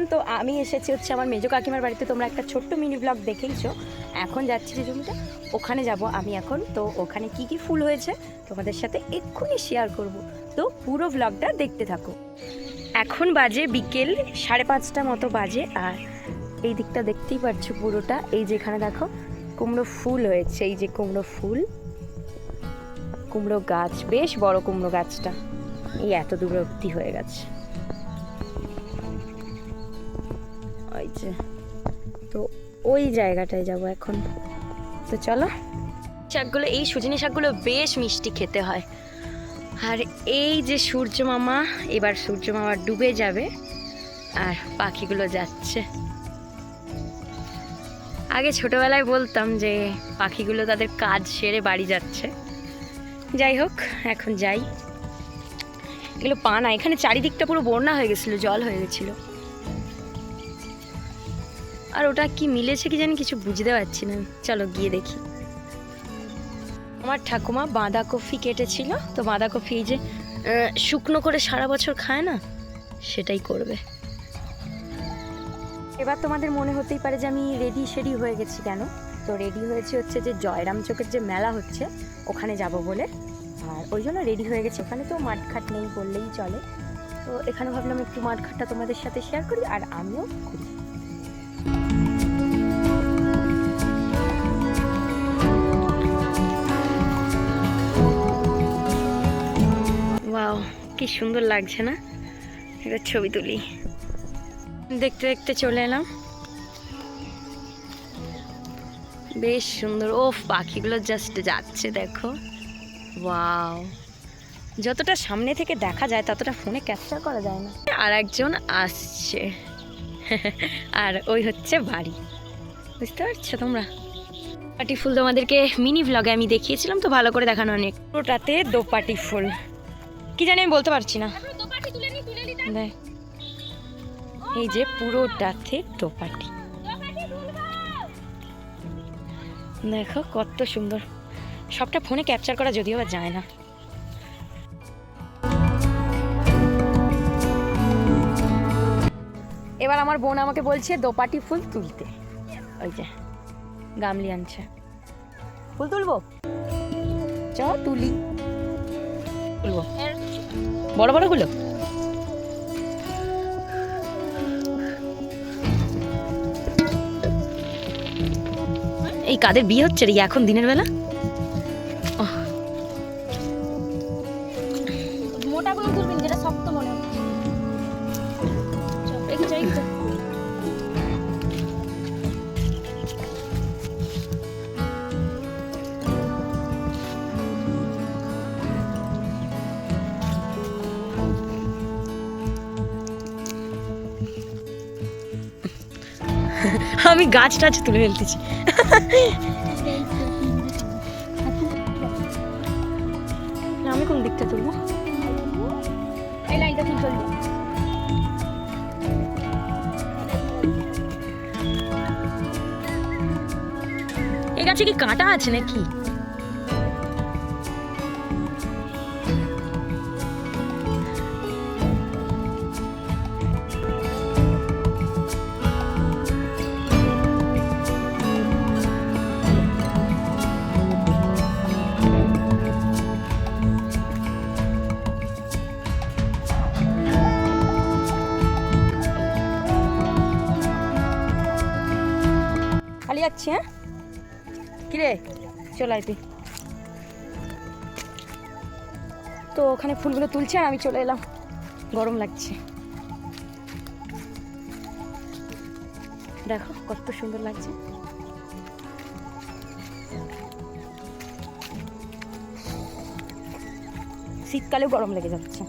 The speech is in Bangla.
এভরিওয়ান তো আমি এসেছি হচ্ছে আমার মেজো কাকিমার বাড়িতে, তোমরা একটা ছোট্ট মিনি ব্লগ দেখেইছো। এখন যাচ্ছি যে জমিটা, ওখানে যাব আমি এখন। তো ওখানে কি কি ফুল হয়েছে, তোমাদের সাথে এক্ষুনি শেয়ার করব। তো পুরো ব্লগটা দেখতে থাকো। এখন বাজে বিকেল, সাড়ে পাঁচটা মতো বাজে, আর এই দিকটা দেখতেই পাচ্ছ পুরোটা। এই যে এখানে দেখো, কুমড়ো ফুল হয়েছে, এই যে কুমড়ো ফুল। কুমড়ো গাছ, বেশ বড় কুমড়ো গাছটা। এই এত দূর অব্দি হয়ে গেছে। যে তো ওই জায়গাটায় যাব এখন। তো চলো। শাকগুলো, এই সুজনি শাকগুলো বেশ মিষ্টি খেতে হয়। আর এই যে সূর্য মামা, এবার সূর্য মামা ডুবে যাবে আর পাখিগুলো যাচ্ছে। আগে ছোটবেলায় বলতাম যে পাখিগুলো তাদের কাজ সেরে বাড়ি যাচ্ছে। যাই হোক, এখন যাই। এগুলো পানা এখানে চারিদিকটা পুরো বন্যা হয়ে গেছিল, জল হয়ে গেছিল। আর ওটা কি মিলেছে কি জানি কিছু বুঝতে পারছি না। চলো গিয়ে দেখি। আমার ঠাকুমা বাঁধাকপি কেটেছিল, তো বাঁধাকপি যে শুকনো করে সারা বছর খায় না, সেটাই করবে। এবার তোমাদের মনে হতেই পারে যে আমি রেডি শেডি হয়ে গেছি কেন? তো রেডি হয়েছে হচ্ছে যে জয়রাম চোখের যে মেলা হচ্ছে, ওখানে যাব বলে। আর ওই জন্য রেডি হয়ে গেছে। ওখানে তো মাঠঘাট নেই বললেই চলে। তো এখানে ভাবলাম একটু মাঠঘাটটা তোমাদের সাথে শেয়ার করি, আর আমিও করি কি সুন্দর লাগছে না? একটা ছবি তুলি। দেখতে দেখতে চলে এলাম। বেশ সুন্দর। ও পাখিগুলো জাস্ট যাচ্ছে, দেখো। ওয়াও যতটা সামনে থেকে দেখা যায়, ততটা ফোনে ক্যাপচার করা যায় না। আর একজন আসছে। আর ওই হচ্ছে বাড়ি। বুঝতে পারছ তোমরা? পাটি ফুল তোমাদেরকে মিনি ভ্লগে আমি দেখিয়েছিলাম, তো ভালো করে দেখানো অনেক পুরোটাতে দোপাটি ফুল। কি জানি আমি বলতে পারছি না। দেখ। এই যে পুরো পুরোটাতে দোপাটি দেখো কত সুন্দর। সবটা ফোনে ক্যাপচার করা যদিও বা যায় না। এবার আমার বোন আমাকে বলছে দোপাটি ফুল তুলতে। ওই যে গামলি আনছে। ফুল তুলবো? চ তুলি। তুলবো। বড় বড়গুলো এই কাদের বিয়ে হচ্ছে রে এখন দিনের বেলা? আমি গাছ টাছ তুলে ফেলতেছি। আমি কোন দিকটা তুলবো? এই লাইনটা গাছে কি কাঁটা আছে নাকি? খালি যাচ্ছি হ্যাঁ? কিরে? চলে আয় তুই। তো ওখানে ফুলগুলো তুলছে আর আমি চলে এলাম। গরম লাগছে। দেখো, কত সুন্দর লাগছে। শীতকালেও গরম লেগে যাচ্ছে।